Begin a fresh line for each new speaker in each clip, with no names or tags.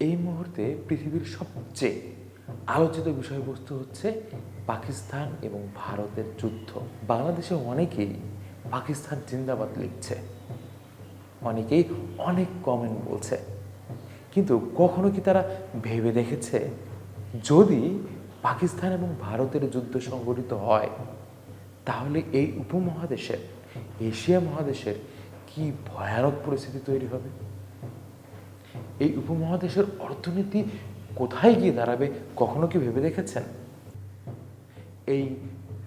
এই মুহূর্তে পৃথিবীর সবচেয়ে আলোচিত বিষয়বস্তু হচ্ছে পাকিস্তান এবং ভারতের যুদ্ধ। বাংলাদেশে অনেকেই পাকিস্তান জিন্দাবাদ লিখছে। অনেকেই অনেক কমেন্ট বলছে। কিন্তু কখনো কি তারা ভেবে দেখেছে? যদি পাকিস্তান এবং ভারতের যুদ্ধ সংঘটিত হয়, তাহলে এই উপমহাদেশের, এশিয়া মহাদেশের কি ভয়ানক পরিস্থিতি তৈরি হবে? এই উপমহাদেশের অর্থনীতি কোথায় গিয়ে দাঁড়াবে কখনো কি ভেবে দেখেছেন? এই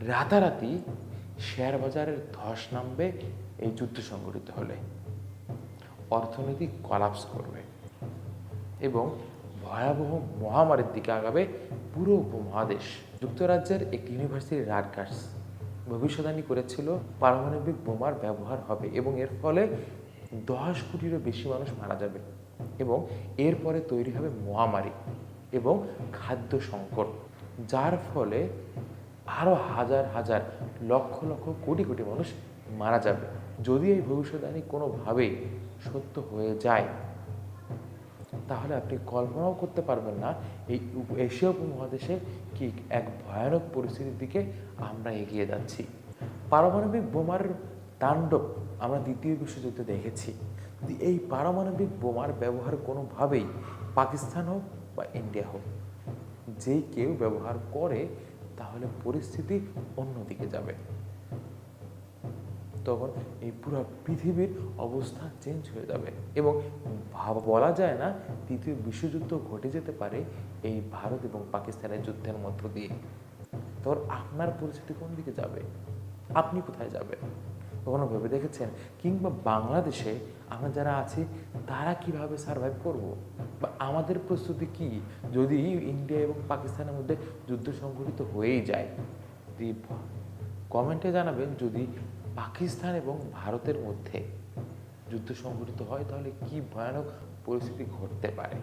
রাতারাতি শেয়ার বাজারের ধস নামবে এই যুদ্ধ সংগঠিত হলে। অর্থনীতি কলাপস করবে এবং ভয়াবহ মহামারীর দিকে আগাবে পুরো উপমহাদেশ। যুক্তরাজ্যের একটি ইউনিভার্সিটি রাডকার্স ভবিষ্যৎবাণী করেছিল, পারমাণবিক বোমার ব্যবহার হবে এবং এর ফলে দশ কোটিরও বেশি মানুষ মারা যাবে এবং এরপরে তৈরি হবে মহামারী এবং খাদ্য সংকট, যার ফলে আরও হাজার হাজার লক্ষ লক্ষ কোটি কোটি মানুষ মারা যাবে। যদি এই ভবিষ্যৎবাণী কোনোভাবেই সত্য হয়ে যায়, তাহলে আপনি কল্পনাও করতে পারবেন না এই এশিয়া উপমহাদেশে কি এক ভয়ানক পরিস্থিতির দিকে আমরা এগিয়ে যাচ্ছি। পারমাণবিক বোমার তাণ্ডব আমরা দ্বিতীয় বিশ্বযুদ্ধে দেখেছি। এই পারমাণবিক বোমার ব্যবহার কোনোভাবেই পাকিস্তান হোক বা ইন্ডিয়া হোক যেই কেউ ব্যবহার করে, তাহলে পরিস্থিতি অন্যদিকে যাবে। তখন এই পুরো পৃথিবীর অবস্থা চেঞ্জ হয়ে যাবে এবং বলা যায় না তৃতীয় বিশ্বযুদ্ধ ঘটে যেতে পারে এই ভারত এবং পাকিস্তানের যুদ্ধের মধ্য দিয়ে। তখন আপনার পরিস্থিতি কোন দিকে যাবে? আপনি কোথায় যাবেন? কখনো ভেবে দেখেছেন? কিংবা বাংলাদেশে আমরা যারা আছি, তারা কীভাবে সার্ভাইভ করব? বা আমাদের প্রস্তুতি কি? যদি ইন্ডিয়া এবং পাকিস্তানের মধ্যে যুদ্ধ সংঘটিত হয়েই যায় যদি কমেন্টে জানাবেন, যদি পাকিস্তান এবং ভারতের মধ্যে যুদ্ধ সংঘটিত হয়, তাহলে কি ভয়ানক পরিস্থিতি ঘটতে পারে?